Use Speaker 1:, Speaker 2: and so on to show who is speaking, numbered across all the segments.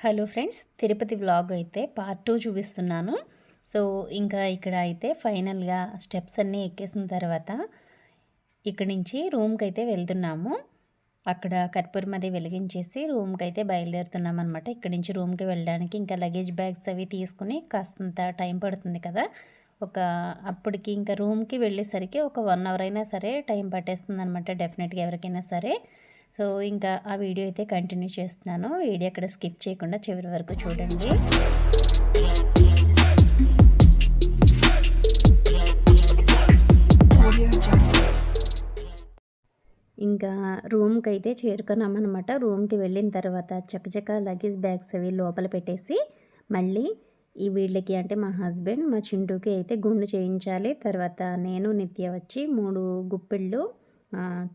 Speaker 1: Hello friends Tirupati vlog అయితే part two చూపిస్తున్నాను. So ఇంకా ఇక్కడ అయితే ఫైనల్గా స్టెప్స్ అన్నీ ఎక్కేసిన తర్వాత ఇక్కడి నుంచి రూమ్కి అయితే వెళ్తున్నాము. అక్కడ కర్పూరం అది వెలిగించేసి రూమ్కి అయితే బయలుదేరుతున్నాం అనమాట ఇక్కడి నుంచి రూమ్కి వెళ్ళడానికి ఇంకా లగేజ్ బ్యాగ్స్ అవి తీసుకుని కాస్తంత టైం పడుతుంది కదా. ఒక అప్పటికి ఇంకా రూమ్కి వెళ్ళేసరికి ఒక వన్ అవర్ అయినా సరే టైం పట్టేస్తుంది అనమాట డెఫినెట్గా ఎవరికైనా సరే. సో ఇంకా ఆ వీడియో అయితే కంటిన్యూ చేస్తున్నాను. వీడియో అక్కడ స్కిప్ చేయకుండా చివరి వరకు చూడండి. ఇంకా రూమ్కి అయితే చేరుకున్నామన్నమాట. రూమ్కి వెళ్ళిన తర్వాత చకచక లగేజ్ బ్యాగ్స్ అవి లోపల పెట్టేసి మళ్ళీ ఈ వీళ్ళకి అంటే మా హస్బెండ్ మా చింటూకి అయితే గుండు చేయించాలి. తర్వాత నేను నిత్య వచ్చి మూడు గుప్పిళ్ళు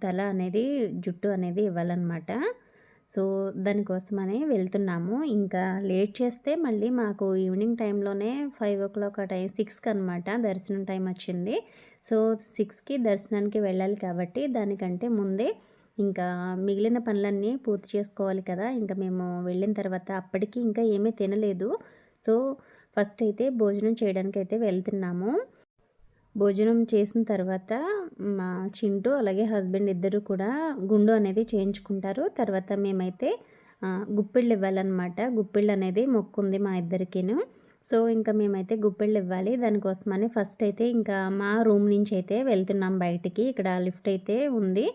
Speaker 1: తల అనేది జుట్టు అనేది ఇవ్వాలన్నమాట. సో దానికోసమని వెళ్తున్నాము. ఇంకా లేట్ చేస్తే మళ్ళీ మాకు ఈవినింగ్ టైంలోనే ఫైవ్ ఓ క్లాక్ ఆ టైం సిక్స్కి అనమాట దర్శనం టైం వచ్చింది. సో సిక్స్కి దర్శనానికి వెళ్ళాలి కాబట్టి దానికంటే ముందే ఇంకా మిగిలిన పనులన్నీ పూర్తి చేసుకోవాలి కదా. ఇంకా మేము వెళ్ళిన తర్వాత అప్పటికి ఇంకా ఏమీ తినలేదు. సో ఫస్ట్ అయితే భోజనం చేయడానికి అయితే వెళ్తున్నాము. భోజనం చేసిన తర్వాత మా చింటూ అలాగే హస్బెండ్ ఇద్దరు కూడా గుండు అనేది చేయించుకుంటారు. తర్వాత మేమైతే గుప్పిళ్ళు ఇవ్వాలన్నమాట. గుప్పిళ్ళు అనేది మొక్కుంది మా ఇద్దరికిను. సో ఇంకా మేమైతే గుప్పిళ్ళు ఇవ్వాలి. దానికోసమని ఫస్ట్ అయితే ఇంకా మా రూమ్ నుంచి అయితే వెళ్తున్నాం బయటికి. ఇక్కడ లిఫ్ట్ అయితే ఉంది.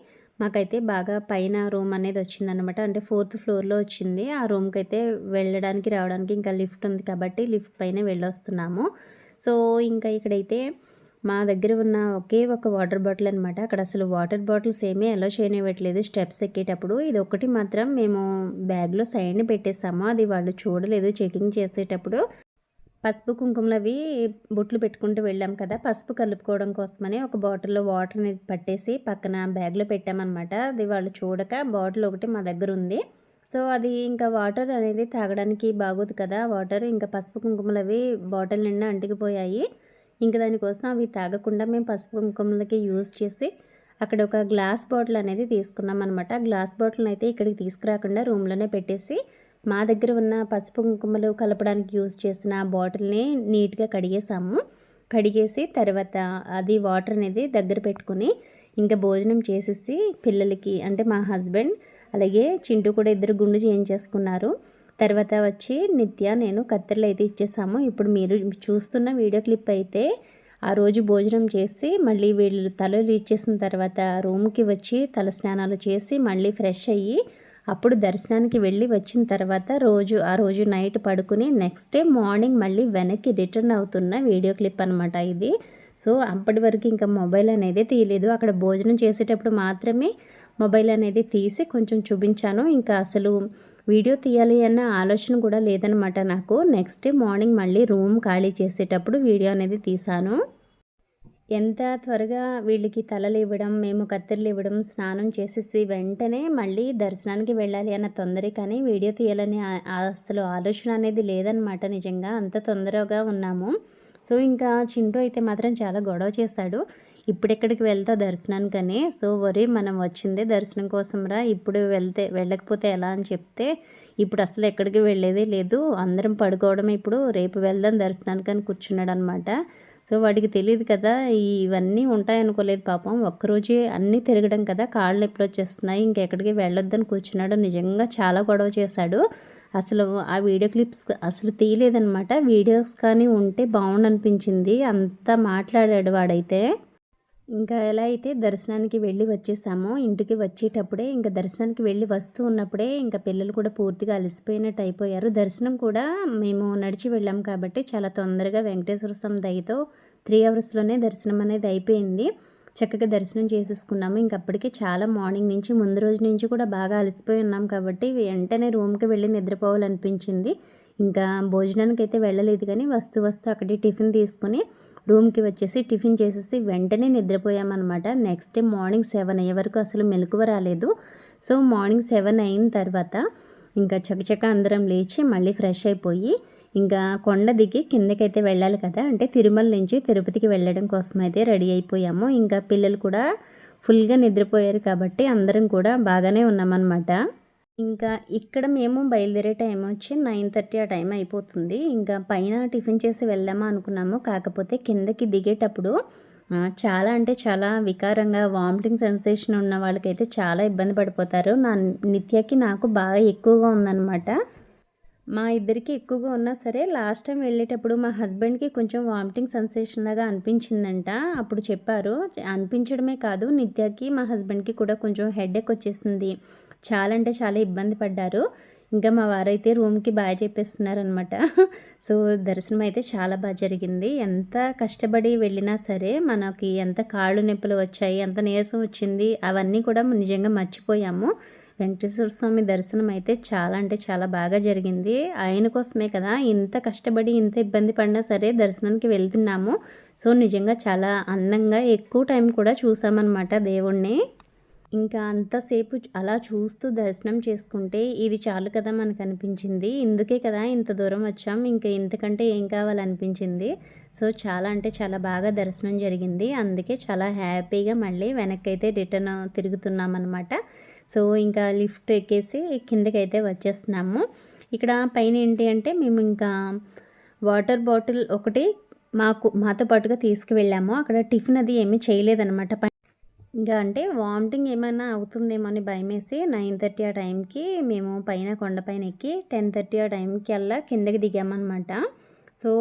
Speaker 1: మాకైతే బాగా పైన రూమ్ అనేది వచ్చిందనమాట అంటే ఫోర్త్ ఫ్లోర్లో వచ్చింది. ఆ రూమ్కి అయితే వెళ్ళడానికి రావడానికి ఇంకా లిఫ్ట్ ఉంది కాబట్టి లిఫ్ట్ పైన వెళ్ళొస్తున్నాము. సో ఇంకా ఇక్కడైతే మా దగ్గర ఉన్న ఒకే ఒక వాటర్ బాటిల్ అనమాట అక్కడ అసలు వాటర్ బాటిల్స్ ఏమీ అలో చేయనివ్వట్లేదు. స్టెప్స్ ఎక్కేటప్పుడు ఇది ఒకటి మాత్రం మేము బ్యాగ్లో సైడ్ని పెట్టేసాము. అది వాళ్ళు చూడలేదు. చెకింగ్ చేసేటప్పుడు పసుపు కుంకుమలు అవి బొట్లు పెట్టుకుంటూ వెళ్ళాం కదా. పసుపు కలుపుకోవడం కోసమని ఒక బాటిల్లో వాటర్ అనేది పట్టేసి పక్కన బ్యాగ్లో పెట్టామన్నమాట. అది వాళ్ళు చూడక బాటిల్ ఒకటి మా దగ్గర ఉంది. సో అది ఇంకా వాటర్ అనేది తాగడానికి బాగోదు కదా. వాటర్ ఇంకా పసుపు కుంకుమలు అవి బాటిల్ నిండా అంటికిపోయాయి. ఇంకా దానికోసం అవి తాగకుండా మేము పసుపు కుంకుమలకి యూజ్ చేసి అక్కడ ఒక గ్లాస్ బాటిల్ అనేది తీసుకున్నాం అనమాట గ్లాస్ బాటిల్ని అయితే ఇక్కడికి తీసుకురాకుండా రూమ్లోనే పెట్టేసి మా దగ్గర ఉన్న పసుపు కుంకుమలు కలపడానికి యూజ్ చేసిన బాటిల్ని నీట్గా కడిగేసాము. కడిగేసి తర్వాత అది వాటర్ అనేది దగ్గర పెట్టుకుని ఇంకా భోజనం చేసేసి పిల్లలకి అంటే మా హస్బెండ్ అలాగే చింటూ కూడా ఇద్దరు గుండు చేయించేసుకున్నారు. తర్వాత వచ్చి నిత్య నేను కత్తెరలు అయితే ఇచ్చేసాము. ఇప్పుడు మీరు చూస్తున్న వీడియో క్లిప్ అయితే ఆ రోజు భోజనం చేసి మళ్ళీ వీళ్ళు తలలు ఇచ్చేసిన తర్వాత రూమ్కి వచ్చి తల స్నానాలు చేసి మళ్ళీ ఫ్రెష్ అయ్యి అప్పుడు దర్శనానికి వెళ్ళి వచ్చిన తర్వాత రోజు ఆ రోజు నైట్ పడుకుని నెక్స్ట్ డే మార్నింగ్ మళ్ళీ వెనక్కి రిటర్న్ అవుతున్న వీడియో క్లిప్ అనమాట ఇది. సో అప్పటి వరకు ఇంకా మొబైల్ అనేది తీయలేదు. అక్కడ భోజనం చేసేటప్పుడు మాత్రమే మొబైల్ అనేది తీసి కొంచెం చూపించాను. ఇంకా అసలు వీడియో తీయాలి అన్న ఆలోచన కూడా లేదనమాట నాకు. నెక్స్ట్ డే మార్నింగ్ మళ్ళీ రూమ్ ఖాళీ చేసేటప్పుడు వీడియో అనేది తీశాను. ఎంత త్వరగా వీళ్ళకి తలలు ఇవ్వడం మేము కత్తెరలు ఇవ్వడం స్నానం చేసేసి వెంటనే మళ్ళీ దర్శనానికి వెళ్ళాలి అన్న తొందర కానీ వీడియో తీయాలని అసలు ఆలోచన అనేది లేదనమాట నిజంగా. అంత తొందరగా ఉన్నాము. సో ఇంకా చింటూ అయితే మాత్రం చాలా గొడవ చేశాడు ఇప్పుడెక్కడికి వెళ్తా దర్శనానికని. సో వరి మనం వచ్చిందే దర్శనం కోసం రా. ఇప్పుడు వెళ్తే వెళ్ళకపోతే ఎలా అని చెప్తే ఇప్పుడు అసలు ఎక్కడికి వెళ్ళేదే లేదు. అందరం పడుకోవడం ఇప్పుడు. రేపు వెళ్దాం దర్శనానికి అని కూర్చున్నాడు అనమాట సో వాడికి తెలియదు కదా ఇవన్నీ ఉంటాయనుకోలేదు పాపం. ఒక్కరోజే అన్నీ తిరగడం కదా. కాళ్ళు ఎప్పుడు వచ్చేస్తున్నాయి. ఇంకెక్కడికి వెళ్ళొద్దని కూర్చున్నాడు. నిజంగా చాలా గొడవ చేశాడు. అసలు ఆ వీడియో క్లిప్స్ అసలు తీయలేదనమాట వీడియోస్ కానీ ఉంటే బాగుండనిపించింది. అంతా మాట్లాడాడు వాడైతే. ఇంకా ఎలా అయితే దర్శనానికి వెళ్ళి వచ్చేసామో ఇంటికి వచ్చేటప్పుడే ఇంకా దర్శనానికి వెళ్ళి వస్తూ ఉన్నప్పుడే ఇంకా పిల్లలు కూడా పూర్తిగా అలసిపోయినట్టు అయిపోయారు. దర్శనం కూడా మేము నడిచి వెళ్ళాం కాబట్టి చాలా తొందరగా వెంకటేశ్వర స్వామి దయతో త్రీ అవర్స్లోనే దర్శనం అనేది అయిపోయింది. చక్కగా దర్శనం చేసేసుకున్నాము. ఇంకప్పటికే చాలా మార్నింగ్ నుంచి ముందు రోజు నుంచి కూడా బాగా అలసిపోయి ఉన్నాం కాబట్టి వెంటనే రూమ్కి వెళ్ళి నిద్రపోవాలనిపించింది. ఇంకా భోజనానికి అయితే వెళ్ళలేదు కానీ వస్తూ వస్తూ అక్కడే టిఫిన్ తీసుకొని రూమ్కి వచ్చేసి టిఫిన్ చేసేసి వెంటనే నిద్రపోయామన్నమాట. నెక్స్ట్ డే మార్నింగ్ సెవెన్ అయ్యే వరకు అసలు మెలకువ రాలేదు. సో మార్నింగ్ సెవెన్ అయిన తర్వాత ఇంకా చకచక అందరం లేచి మళ్ళీ ఫ్రెష్ అయిపోయి ఇంకా కొండ దిగి కిందకైతే వెళ్ళాలి కదా అంటే తిరుమల నుంచి తిరుపతికి వెళ్ళడం కోసం అయితే రెడీ అయిపోయాము ఇంకా పిల్లలు కూడా ఫుల్గా నిద్రపోయారు కాబట్టి అందరం కూడా బాగానే ఉన్నామన్నమాట ఇంకా ఇక్కడ మేము బయలుదేరే టైం వచ్చి 9:30 ఆ టైం అయిపోతుంది. ఇంకా పైన టిఫిన్ చేసి వెళ్దామా అనుకున్నాము. కాకపోతే కిందకి దిగేటప్పుడు చాలా అంటే చాలా వికారంగా వామిటింగ్ సెన్సేషన్ ఉన్న వాళ్ళకైతే చాలా ఇబ్బంది పడిపోతారు. నా నిత్యకి నాకు బాగా ఎక్కువగా ఉందన్నమాట మా ఇద్దరికి ఎక్కువగా ఉన్నా సరే లాస్ట్ టైం వెళ్ళేటప్పుడు మా హస్బెండ్‌కి కొంచెం వామిటింగ్ సెన్సేషన్ లాగా అనిపించిందంట. అప్పుడు చెప్పారు. అనిపించడమే కాదు నిత్యకి, మా హస్బెండ్‌కి కూడా కొంచెం హెడేక్ వచ్చేసింది. చాలా అంటే చాలా ఇబ్బంది పడ్డారు. ఇంకా మా వారైతే రూమ్‌కి బాగా చెప్పేస్తున్నారనమాట. సో, దర్శనం అయితే చాలా బాగా జరిగింది. ఎంత కష్టపడి వెళ్ళినా సరే మనకి ఎంత కాళ్ళు నొప్పులు వచ్చాయి, ఎంత నీరసం వచ్చింది అవన్నీ కూడా నిజంగా మర్చిపోయాము. వెంకటేశ్వర స్వామి దర్శనం అయితే చాలా అంటే చాలా బాగా జరిగింది. ఆయన కోసమే కదా ఇంత కష్టపడి ఇంత ఇబ్బంది పడినా సరే దర్శనానికి వెళ్తున్నాము. సో, నిజంగా చాలా అందంగా ఎక్కువ టైం కూడా చూసామనమాట దేవుడిని. ఇంకా అంతసేపు అలా చూస్తూ దర్శనం చేసుకుంటే ఇది చాలు కదా మనకనిపించింది. ఇందుకే కదా ఇంత దూరం వచ్చాం. ఇంకా ఇంతకంటే ఏం కావాలనిపించింది. సో, చాలా అంటే చాలా బాగా దర్శనం జరిగింది. అందుకే చాలా హ్యాపీగా మళ్ళీ వెనక్కైతే రిటర్న్ తిరుగుతున్నామనమాట. సో, ఇంకా లిఫ్ట్ ఎక్కేసి కిందకైతే వచ్చేస్తున్నాము. ఇక్కడ పైన ఏంటి అంటే మేము ఇంకా వాటర్ బాటిల్ ఒకటి మాకు మాతో పాటుగా తీసుకువెళ్ళాము. అక్కడ టిఫిన్ అది ఏమీ చేయలేదనమాట. ఇంకా అంటే వామిటింగ్ ఏమైనా అవుతుందేమో అని భయమేసి 9:30 ఆ టైంకి మేము పైన కొండపైన ఎక్కి 10:30 ఆ టైంకి అలా కిందకి దిగామనమాట. సో,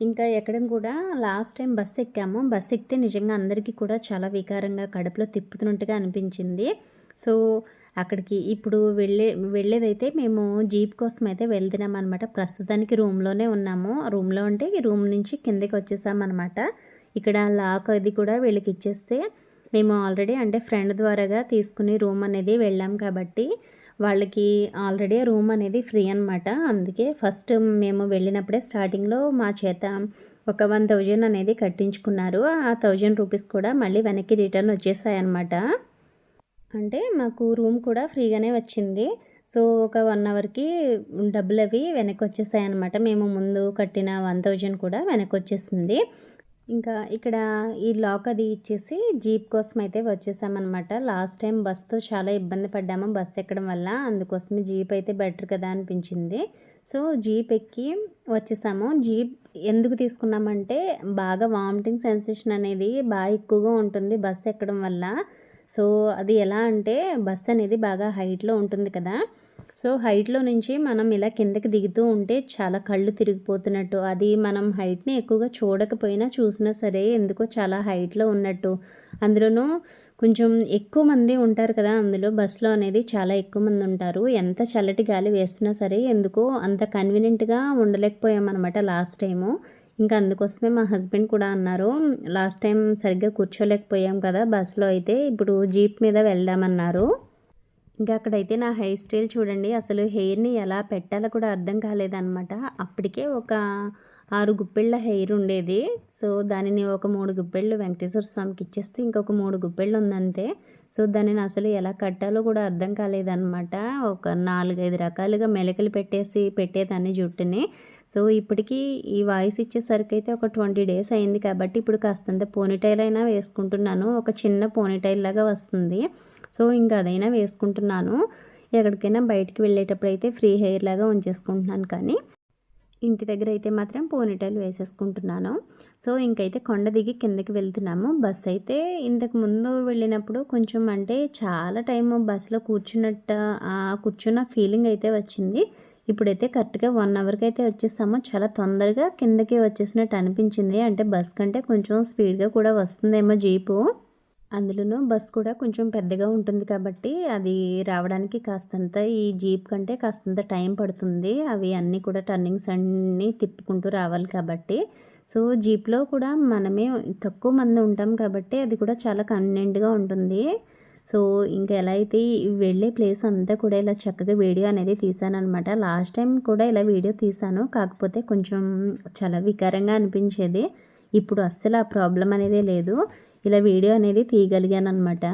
Speaker 1: ఇంకా ఎక్కడం కూడా లాస్ట్ టైం బస్సు ఎక్కాము. బస్ ఎక్కితే నిజంగా అందరికీ కూడా చాలా వికారంగా కడుపులో తిప్పుతున్నట్టుగా అనిపించింది. సో, అక్కడికి ఇప్పుడు వెళ్ళే వెళ్ళేదైతే మేము జీప్ కోసం అయితే వెళ్తున్నాం అనమాట ప్రస్తుతానికి రూమ్‌లోనే ఉన్నాము. రూమ్‌లో అంటే రూమ్ నుంచి కిందకి వచ్చేసామనమాట. ఇక్కడ లాక్ అది కూడా వీళ్ళకి ఇచ్చేస్తే మేము ఆల్రెడీ అంటే ఫ్రెండ్ ద్వారాగా తీసుకుని రూమ్ అనేది వెళ్ళాం కాబట్టి వాళ్ళకి ఆల్రెడీ రూమ్ అనేది ఫ్రీ అనమాట. అందుకే ఫస్ట్ మేము వెళ్ళినప్పుడే స్టార్టింగ్‌లో మా చేత ఒక 1000 అనేది కట్టించుకున్నారు. ఆ థౌజండ్ రూపీస్ కూడా మళ్ళీ వెనక్కి రిటర్న్ వచ్చేసాయన్నమాట. అంటే మాకు రూమ్ కూడా ఫ్రీగానే వచ్చింది. సో, ఒక వన్ అవర్‌కి డబ్బులు అవి వెనక వచ్చేసాయి అనమాట మేము ముందు కట్టిన 1000 కూడా వెనక్కొచ్చేసింది. ఇంకా ఇక్కడ ఈ లాక్ అది ఇచ్చేసి జీప్ కోసం అయితే వచ్చేసామనమాట. లాస్ట్ టైం బస్‌తో చాలా ఇబ్బంది పడ్డాము బస్ ఎక్కడం వల్ల. అందుకోసమే జీప్ అయితే బెటర్ కదా అనిపించింది. సో, జీప్ ఎక్కి వచ్చేసాము. జీప్ ఎందుకు తీసుకున్నామంటే బాగా వామిటింగ్ సెన్సేషన్ అనేది బాగా ఎక్కువగా ఉంటుంది బస్ ఎక్కడం వల్ల. సో, అది ఎలా అంటే బస్ అనేది బాగా హైట్‌లో ఉంటుంది కదా! సో, హైట్‌లో నుంచి మనం ఇలా కిందకి దిగుతూ ఉంటే చాలా కళ్ళు తిరిగిపోతున్నట్టు అది మనం హైట్‌ని ఎక్కువగా చూడకపోయినా చూసినా సరే ఎందుకో చాలా హైట్‌లో ఉన్నట్టు. అందులోనూ కొంచెం ఎక్కువ మంది ఉంటారు కదా! అందులో బస్సులో అనేది చాలా ఎక్కువ మంది ఉంటారు. ఎంత చల్లటి గాలి వేస్తున్నా సరే ఎందుకో అంత కన్వీనియంట్‌గా ఉండలేకపోయామనమాట లాస్ట్ టైము. ఇంకా అందుకోసమే మా హస్బెండ్ కూడా అన్నారు. లాస్ట్ టైం సరిగ్గా కూర్చోలేకపోయాం కదా! బస్సులో అయితే ఇప్పుడు జీప్ మీద వెళ్దామన్నారు. ఇంకా అక్కడైతే నా హెయిర్ స్టైల్ చూడండి. అసలు హెయిర్‌ని ఎలా పెట్టాలో కూడా అర్థం కాలేదనమాట. అప్పటికే ఒక ఆరు గుప్పెళ్ళ హెయిర్ ఉండేది. సో, దానిని ఒక మూడు గుప్పెళ్ళు వెంకటేశ్వర స్వామికి ఇచ్చేస్తే ఇంకొక మూడు గుప్పెళ్ళు ఉందంతే. సో, దానిని అసలు ఎలా కట్టాలో కూడా అర్థం కాలేదనమాట. ఒక 4, 5 రకాలుగా మెలకలు పెట్టేసి పెట్టేదాన్ని జుట్టుని. సో, ఇప్పటికీ ఈ వాయిస్ ఇచ్చేసరికి అయితే ఒక 20 డేస్ అయింది కాబట్టి ఇప్పుడు కాస్తంత పోనీటైల్ అయినా వేసుకుంటున్నాను. ఒక చిన్న పోనీటైల్ లాగా వస్తుంది. సో, ఇంకా అదైనా వేసుకుంటున్నాను. ఎక్కడికైనా బయటికి వెళ్ళేటప్పుడు అయితే ఫ్రీ హెయిర్ లాగా ఉంచేసుకుంటున్నాను కానీ, ఇంటి దగ్గర అయితే మాత్రం పోనీటైల్ వేసేసుకుంటున్నాను. సో, ఇంకైతే కొండ దిగి కిందకి వెళ్తున్నాము. బస్ అయితే ఇంతకు ముందు వెళ్ళినప్పుడు కొంచెం అంటే చాలా టైము బస్సులో కూర్చున్నట్టు కూర్చున్న ఫీలింగ్ అయితే వచ్చింది. ఇప్పుడైతే కరెక్ట్‌గా వన్ అవర్‌కి అయితే వచ్చేసాము. చాలా తొందరగా కిందకి వచ్చేసినట్టు అనిపించింది. అంటే బస్ కంటే కొంచెం స్పీడ్‌గా కూడా వస్తుందేమో జీపు. అందులోనూ బస్ కూడా కొంచెం పెద్దగా ఉంటుంది కాబట్టి అది రావడానికి కాస్తంత ఈ జీప్ కంటే కాస్తంత టైం పడుతుంది. అవి అన్నీ కూడా టర్నింగ్స్ అన్నీ తిప్పుకుంటూ రావాలి కాబట్టి. సో, జీప్‌లో కూడా మనమే తక్కువ మంది ఉంటాం కాబట్టి అది కూడా చాలా కన్వీనియంట్‌గా ఉంటుంది. సో, ఇంకా ఎలా అయితే వెళ్ళే ప్లేస్ అంతా కూడా ఇలా చక్కగా వీడియో అనేది తీశాననమాట. లాస్ట్ టైం కూడా ఇలా వీడియో తీశాను. కాకపోతే కొంచెం చాలా వికారంగా అనిపించేది. ఇప్పుడు అస్సలు ఆ ప్రాబ్లం అనేది లేదు. ఇలా వీడియో అనేది తీయగలిగాను అనమాట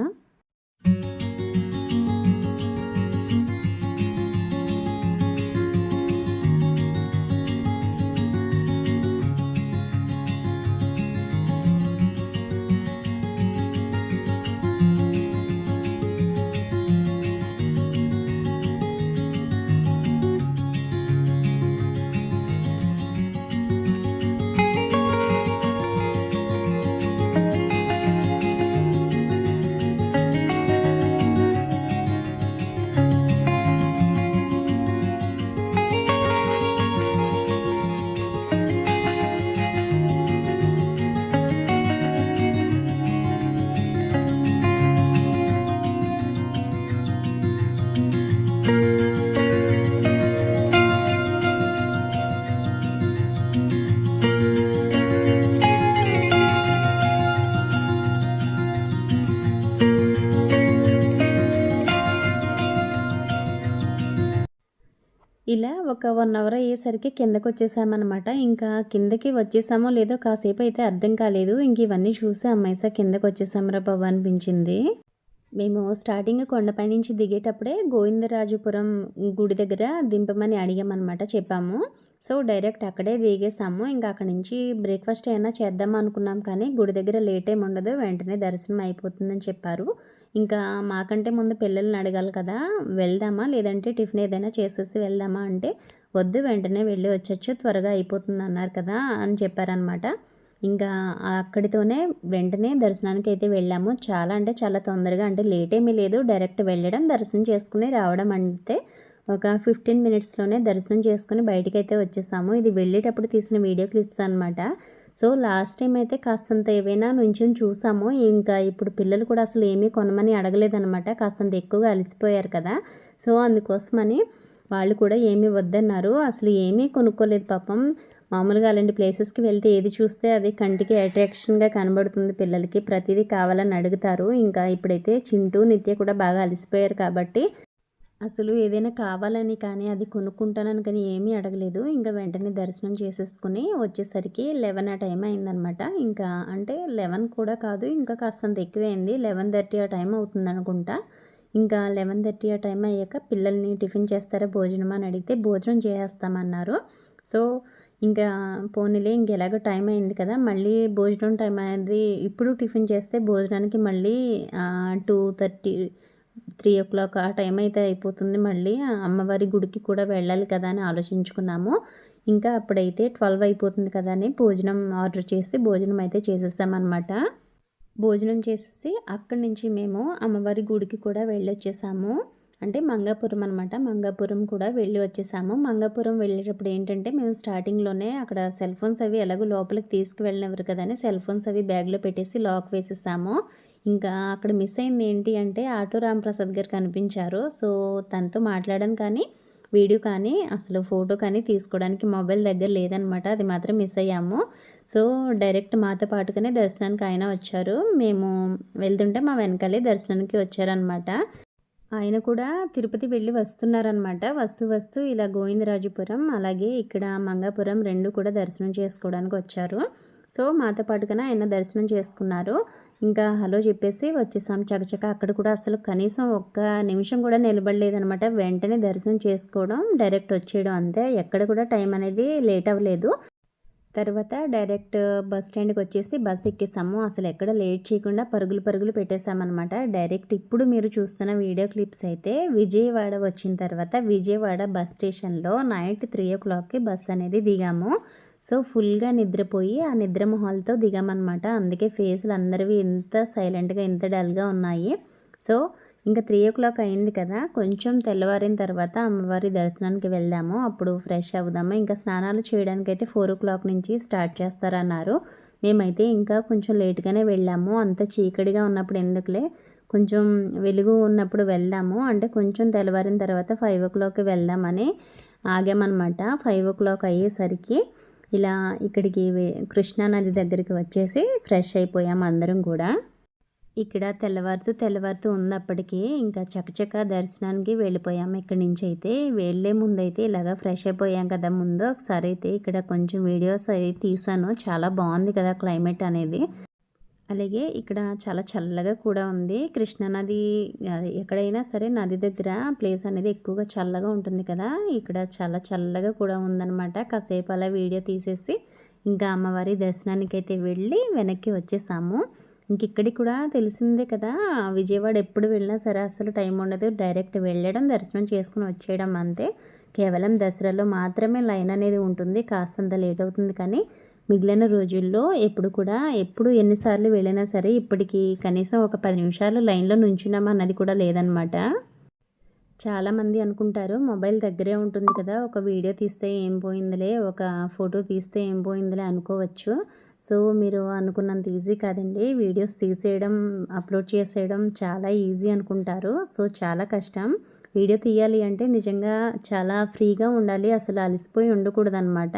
Speaker 1: ఒక వన్ అవర్ అయ్యేసరికి కిందకి వచ్చేసామన్నమాట ఇంకా కిందకి వచ్చేసామో లేదో కాసేపు అయితే అర్థం కాలేదు. ఇంక ఇవన్నీ చూసి అమ్మాయిసా కిందకు వచ్చేసామరా బాబు అనిపించింది. మేము స్టార్టింగ్ కొండపై నుంచి దిగేటప్పుడే గోవిందరాజుపురం గుడి దగ్గర దింపమని అడిగామన్నమాట చెప్పాము. సో డైరెక్ట్ అక్కడే దిగేసాము ఇంకా అక్కడ నుంచి బ్రేక్ఫాస్ట్ అయినా చేద్దాం అనుకున్నాం కానీ గుడి దగ్గర లేట్ ఏమి ఉండదు. వెంటనే దర్శనం అయిపోతుందని చెప్పారు. ఇంకా మాకంటే ముందు పిల్లల్ని అడగాలి కదా వెళ్దామా? లేదంటే టిఫిన్ ఏదైనా చేసేసి వెళ్దామా అంటే వద్దు వెంటనే వెళ్ళి వచ్చచ్చు త్వరగా అయిపోతుంది అన్నారు కదా అని చెప్పారనమాట ఇంకా అక్కడితోనే వెంటనే దర్శనానికి అయితే వెళ్ళాము. చాలా అంటే చాలా తొందరగా అంటే లేట్ ఏమీ లేదు. డైరెక్ట్ వెళ్ళడం దర్శనం చేసుకుని రావడం అంటే ఒక ఫిఫ్టీన్ మినిట్స్లోనే దర్శనం చేసుకుని బయటికి అయితే వచ్చేసాము. ఇది వెళ్ళేటప్పుడు తీసిన వీడియో క్లిప్స్ అనమాట సో లాస్ట్ టైం అయితే కాస్తంత ఏవైనా నుంచుని చూసాము. ఇంకా ఇప్పుడు పిల్లలు కూడా అసలు ఏమీ కొనమని అడగలేదనమాట కాస్తంత ఎక్కువగా అలసిపోయారు కదా. సో అందుకోసమని వాళ్ళు కూడా ఏమీ వద్దన్నారు. అసలు ఏమీ కొనుక్కోలేదు పాపం. మామూలుగా అలాంటి ప్లేసెస్కి వెళ్తే ఏది చూస్తే అది కంటికి అట్రాక్షన్గా కనబడుతుంది పిల్లలకి. ప్రతిదీ కావాలని అడుగుతారు. ఇంకా ఇప్పుడైతే చింటూ నిత్య కూడా బాగా అలసిపోయారు కాబట్టి అసలు ఏదైనా కావాలని కానీ అది కొనుక్కుంటానని కానీ ఏమీ అడగలేదు. ఇంకా వెంటనే దర్శనం చేసేసుకుని వచ్చేసరికి లెవెన్ ఆ టైం అయిందనమాట. ఇంకా అంటే లెవెన్ కూడా కాదు ఇంకా కాస్తంత ఎక్కువైంది. లెవెన్ థర్టీ ఆ టైం అవుతుంది అనుకుంటా. ఇంకా లెవెన్ థర్టీ ఆ టైం అయ్యాక పిల్లల్ని టిఫిన్ చేస్తారా భోజనం అని అడిగితే భోజనం చేస్తామన్నారు సో ఇంకా పోనీలే ఇంకెలాగో టైం అయింది కదా మళ్ళీ భోజనం టైం అనేది ఇప్పుడు టిఫిన్ చేస్తే భోజనానికి మళ్ళీ two thirty three o'clock ఆ టైం అయితే అయిపోతుంది మళ్ళీ. అమ్మవారి గుడికి కూడా వెళ్ళాలి కదా అని ఆలోచించుకున్నాము. ఇంకా అప్పుడైతే ట్వెల్వ్ అయిపోతుంది కదా అని భోజనం ఆర్డర్ చేసి భోజనం అయితే చేసేసామన్నమాట. భోజనం చేసేసి అక్కడి నుంచి మేము అమ్మవారి గుడికి కూడా వెళ్ళొచ్చేసాము. అంటే మంగాపురం అనమాట మంగాపురం కూడా వెళ్ళి వచ్చేసాము. మంగాపురం వెళ్ళేటప్పుడు ఏంటంటే మేము స్టార్టింగ్లోనే అక్కడ సెల్ ఫోన్స్ అవి ఎలాగో లోపలికి తీసుకువెళ్ళినవారు కదని సెల్ ఫోన్స్ అవి బ్యాగ్లో పెట్టేసి లాక్ వేసేసాము. ఇంకా అక్కడ మిస్ అయింది ఏంటి అంటే ఆటో రాంప్రసాద్ గారు కనిపించారు. సో తనతో మాట్లాడాను కానీ వీడియో కానీ అసలు ఫోటో కానీ తీసుకోవడానికి మొబైల్ దగ్గర లేదనమాట. అది మాత్రం మిస్ అయ్యాము. సో డైరెక్ట్ మాతో పాటుగానే దర్శనానికి ఆయన వచ్చారు. మేము వెళ్తుంటే మా వెనకాలే దర్శనానికి వచ్చారనమాట. ఆయన కూడా తిరుపతి వెళ్ళి వస్తున్నారనమాట. వస్తూ వస్తూ ఇలా గోవిందరాజుపురం అలాగే ఇక్కడ మంగాపురం రెండు కూడా దర్శనం చేసుకోవడానికి వచ్చారు. సో మాతో పాటుగానే ఆయన దర్శనం చేసుకున్నారు. ఇంకా హలో చెప్పేసి వచ్చేసాం. చకచక అక్కడ కూడా అసలు కనీసం ఒక్క నిమిషం కూడా నిలబడలేదనమాట వెంటనే దర్శనం చేసుకోవడం డైరెక్ట్ వచ్చేయడం అంతే. ఎక్కడ కూడా టైం అనేది లేట్ అవ్వలేదు. తర్వాత డైరెక్ట్ బస్ స్టాండ్కి వచ్చేసి బస్ ఎక్కేసాము. అసలు ఎక్కడ లేట్ చేయకుండా పరుగులు పరుగులు పెట్టేశామన్నమాట డైరెక్ట్ ఇప్పుడు మీరు చూస్తున్న వీడియో క్లిప్స్ అయితే విజయవాడ వచ్చిన తర్వాత విజయవాడ బస్ స్టేషన్లో నైట్ త్రీ ఓ క్లాక్కి బస్ అనేది దిగాము. సో ఫుల్గా నిద్రపోయి ఆ నిద్ర మొహాలతో దిగామన్నమాట. అందుకే ఫేస్లు అందరివి ఎంత సైలెంట్గా ఎంత డల్గా ఉన్నాయి. సో ఇంకా త్రీ ఓ క్లాక్ అయింది కదా కొంచెం తెల్లవారిన తర్వాత అమ్మవారి దర్శనానికి వెళ్దాము. అప్పుడు ఫ్రెష్ అవుదాము. ఇంకా స్నానాలు చేయడానికి అయితే ఫోర్ ఓ క్లాక్ నుంచి స్టార్ట్ చేస్తారన్నారు. మేమైతే ఇంకా కొంచెం లేట్గానే వెళ్ళాము. అంత చీకటిగా ఉన్నప్పుడు ఎందుకులే కొంచెం వెలుగు ఉన్నప్పుడు వెళ్దాము. అంటే కొంచెం తెల్లవారిన తర్వాత ఫైవ్ ఓ క్లాక్కి వెళ్దామని ఆగామన్నమాట. ఫైవ్ ఓ క్లాక్ అయ్యేసరికి ఇలా ఇక్కడికి కృష్ణానది దగ్గరికి వచ్చేసి ఫ్రెష్ అయిపోయాము అందరం కూడా. ఇక్కడ తెల్లవారుతూ తెల్లవారుతూ ఉన్నప్పటికీ ఇంకా చకచక దర్శనానికి వెళ్ళిపోయాము ఇక్కడి నుంచి అయితే వెళ్ళే ముందు అయితే ఇలాగ ఫ్రెష్ అయిపోయాం కదా ముందు ఒకసారి అయితే ఇక్కడ కొంచెం వీడియోస్ అయితే తీసాను. చాలా బాగుంది కదా క్లైమేట్ అనేది. అలాగే ఇక్కడ చాలా చల్లగా కూడా ఉంది. కృష్ణానది ఎక్కడైనా సరే నది దగ్గర ప్లేస్ అనేది ఎక్కువగా చల్లగా ఉంటుంది కదా. ఇక్కడ చాలా చల్లగా కూడా ఉందన్నమాట. కాసేపు అలా వీడియో తీసేసి ఇంకా అమ్మవారి దర్శనానికి అయితే వెళ్ళి వెనక్కి వచ్చేసాము. ఇంక ఇక్కడికి కూడా తెలిసిందే కదా విజయవాడ ఎప్పుడు వెళ్ళినా సరే అసలు టైం ఉండదు. డైరెక్ట్ వెళ్ళడం దర్శనం చేసుకుని వచ్చేయడం అంతే. కేవలం దసరాలో మాత్రమే లైన్ అనేది ఉంటుంది. కాస్తంత లేట్ అవుతుంది కానీ మిగిలిన రోజుల్లో ఎప్పుడు కూడా ఎప్పుడు ఎన్నిసార్లు వెళ్ళినా సరే ఇప్పటికి కనీసం ఒక పది నిమిషాలు లైన్లో నుంచున్నామా అన్నది కూడా లేదనమాట చాలామంది అనుకుంటారు మొబైల్ దగ్గరే ఉంటుంది కదా ఒక వీడియో తీస్తే ఏం పోయిందిలే ఒక ఫోటో తీస్తే ఏం పోయిందిలే అనుకోవచ్చు. సో మీరు అనుకున్నంత ఈజీ కాదండి. వీడియోస్ తీసేయడం అప్లోడ్ చేసేయడం చాలా ఈజీ అనుకుంటారు. సో చాలా కష్టం. వీడియో తీయాలి అంటే నిజంగా చాలా ఫ్రీగా ఉండాలి అసలు అలసిపోయి ఉండకూడదనమాట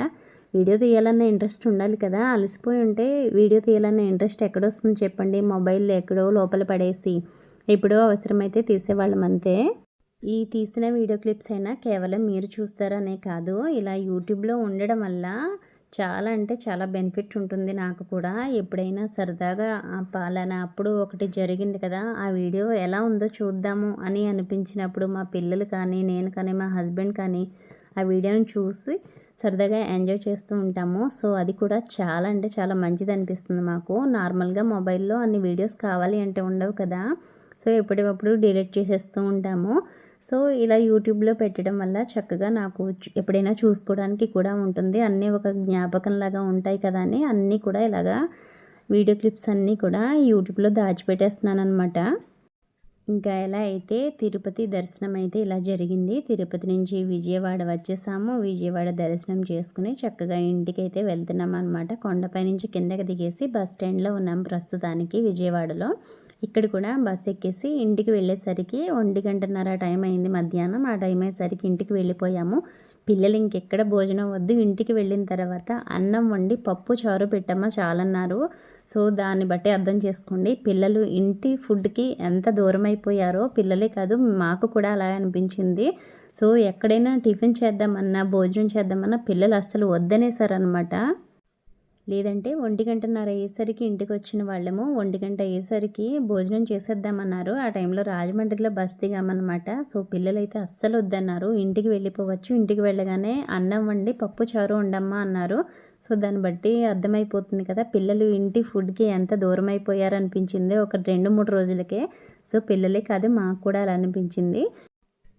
Speaker 1: వీడియో తీయాలన్న ఇంట్రెస్ట్ ఉండాలి కదా. అలసిపోయి ఉంటే వీడియో తీయాలన్న ఇంట్రెస్ట్ ఎక్కడొస్తుంది చెప్పండి. మొబైల్ ఎక్కడో లోపల పడేసి ఎప్పుడో అవసరమైతే తీసేవాళ్ళం అంతే. ఈ తీసిన వీడియో క్లిప్స్ అయినా కేవలం మీరు చూస్తారనే కాదు. ఇలా యూట్యూబ్లో ఉండడం వల్ల చాలా అంటే చాలా బెనిఫిట్ ఉంటుంది నాకు కూడా. ఎప్పుడైనా సరదాగా ఆ పాలన అప్పుడు ఒకటి జరిగింది కదా. ఆ వీడియో ఎలా ఉందో చూద్దాము అని అనిపించినప్పుడు మా పిల్లలు కానీ నేను కానీ మా హస్బెండ్ కానీ ఆ వీడియోని చూసి సరదాగా ఎంజాయ్ చేస్తూ ఉంటాము. సో అది కూడా చాలా అంటే చాలా మంచిది అనిపిస్తుంది మాకు. నార్మల్గా మొబైల్లో అన్ని వీడియోస్ కావాలి అంటే ఉండవు కదా. సో ఎప్పటికప్పుడు డిలీట్ చేసేస్తూ ఉంటాము. సో ఇలా యూట్యూబ్లో పెట్టడం వల్ల చక్కగా నాకు ఎప్పుడైనా చూసుకోవడానికి కూడా ఉంటుంది. అన్నీ ఒక జ్ఞాపకంలాగా ఉంటాయి కదా అని అన్నీ కూడా ఇలాగా వీడియో క్లిప్స్ అన్నీ కూడా యూట్యూబ్లో దాచిపెట్టేస్తున్నాను అనమాట ఇంకా ఎలా అయితే తిరుపతి దర్శనం అయితే ఇలా జరిగింది. తిరుపతి నుంచి విజయవాడ వచ్చేసాము. విజయవాడ దర్శనం చేసుకుని చక్కగా ఇంటికి అయితే వెళ్తున్నాం అనమాట కొండపై నుంచి కిందకి దిగేసి బస్ స్టాండ్లో ఉన్నాం ప్రస్తుతానికి విజయవాడలో. ఇక్కడ కూడా బస్ ఎక్కేసి ఇంటికి వెళ్ళేసరికి ఒంటి గంటన్నర టైం అయింది మధ్యాహ్నం. ఆ టైం అయ్యేసరికి ఇంటికి వెళ్ళిపోయాము. పిల్లలు ఇంకెక్కడ భోజనం వద్దు ఇంటికి వెళ్ళిన తర్వాత అన్నం వండి పప్పు చారు పెట్టమ్మా చాలన్నారు. సో దాన్ని బట్టి అర్థం చేసుకోండి. పిల్లలు ఇంటి ఫుడ్కి ఎంత దూరం అయిపోయారో పిల్లలే కాదు మాకు కూడా అలా అనిపించింది. సో ఎక్కడైనా టిఫిన్ చేద్దామన్నా భోజనం చేద్దామన్నా పిల్లలు అస్సలు వద్దనేసారనమాట లేదంటే ఒంటి గంటన్నర అయ్యేసరికి ఇంటికి వచ్చిన వాళ్ళము ఒంటి గంట అయ్యేసరికి భోజనం చేసేద్దామన్నారు. ఆ టైంలో రాజమండ్రిలో బస్ దిగామన్నమాట. సో పిల్లలైతే అస్సలు వద్దన్నారు ఇంటికి వెళ్ళిపోవచ్చు ఇంటికి వెళ్ళగానే అన్నం వండి పప్పు చారు ఉండమ్మా అన్నారు. సో దాన్ని బట్టి అర్థమైపోతుంది కదా పిల్లలు ఇంటి ఫుడ్కి ఎంత దూరం అయిపోయారనిపించింది ఒక రెండు మూడు రోజులకే. సో పిల్లలే కాదు మాకు కూడా అలా అనిపించింది.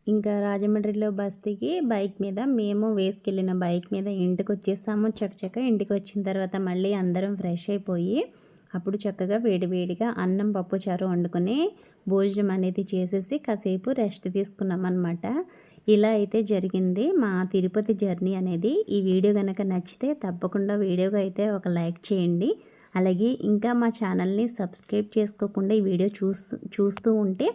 Speaker 1: ఇంకా రాజమండ్రిలో బస్తీకి బైక్ మీద మేము వేసుకెళ్ళిన బైక్ మీద ఇంటికి వచ్చేసాము చక్కచక్క ఇంటికి వచ్చిన తర్వాత మళ్ళీ అందరం ఫ్రెష్ అయిపోయి అప్పుడు చక్కగా వేడివేడిగా అన్నం పప్పు చారు వండుకొని భోజనం అనేది చేసేసి కాసేపు రెస్ట్ తీసుకున్నాం అనమాట ఇలా అయితే జరిగింది. మా తిరుపతి జర్నీ అనేది. ఈ వీడియో కనుక నచ్చితే తప్పకుండా వీడియోగా అయితే ఒక లైక్ చేయండి. అలాగే ఇంకా మా ఛానల్ని సబ్స్క్రైబ్ చేసుకోకుండా ఈ వీడియో చూస్తూ చూస్తూ ఉంటే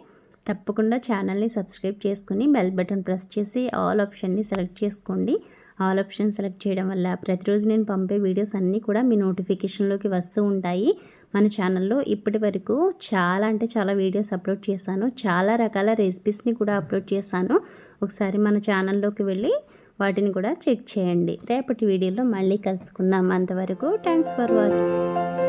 Speaker 1: తప్పకుండా ఛానల్ని సబ్స్క్రైబ్ చేసుకుని బెల్ బటన్ ప్రెస్ చేసి ఆల్ ఆప్షన్ని సెలెక్ట్ చేసుకోండి. ఆల్ ఆప్షన్ సెలెక్ట్ చేయడం వల్ల ప్రతిరోజు నేను పంపే వీడియోస్ అన్నీ కూడా మీ నోటిఫికేషన్లోకి వస్తూ ఉంటాయి. మన ఛానల్లో ఇప్పటి వరకు చాలా అంటే చాలా వీడియోస్ అప్లోడ్ చేశాను. చాలా రకాల రెసిపీస్ని కూడా అప్లోడ్ చేశాను. ఒకసారి మన ఛానల్లోకి వెళ్ళి వాటిని కూడా చెక్ చేయండి. రేపటి వీడియోలో మళ్ళీ కలుసుకుందాం. అంతవరకు థ్యాంక్స్ ఫర్ వాచింగ్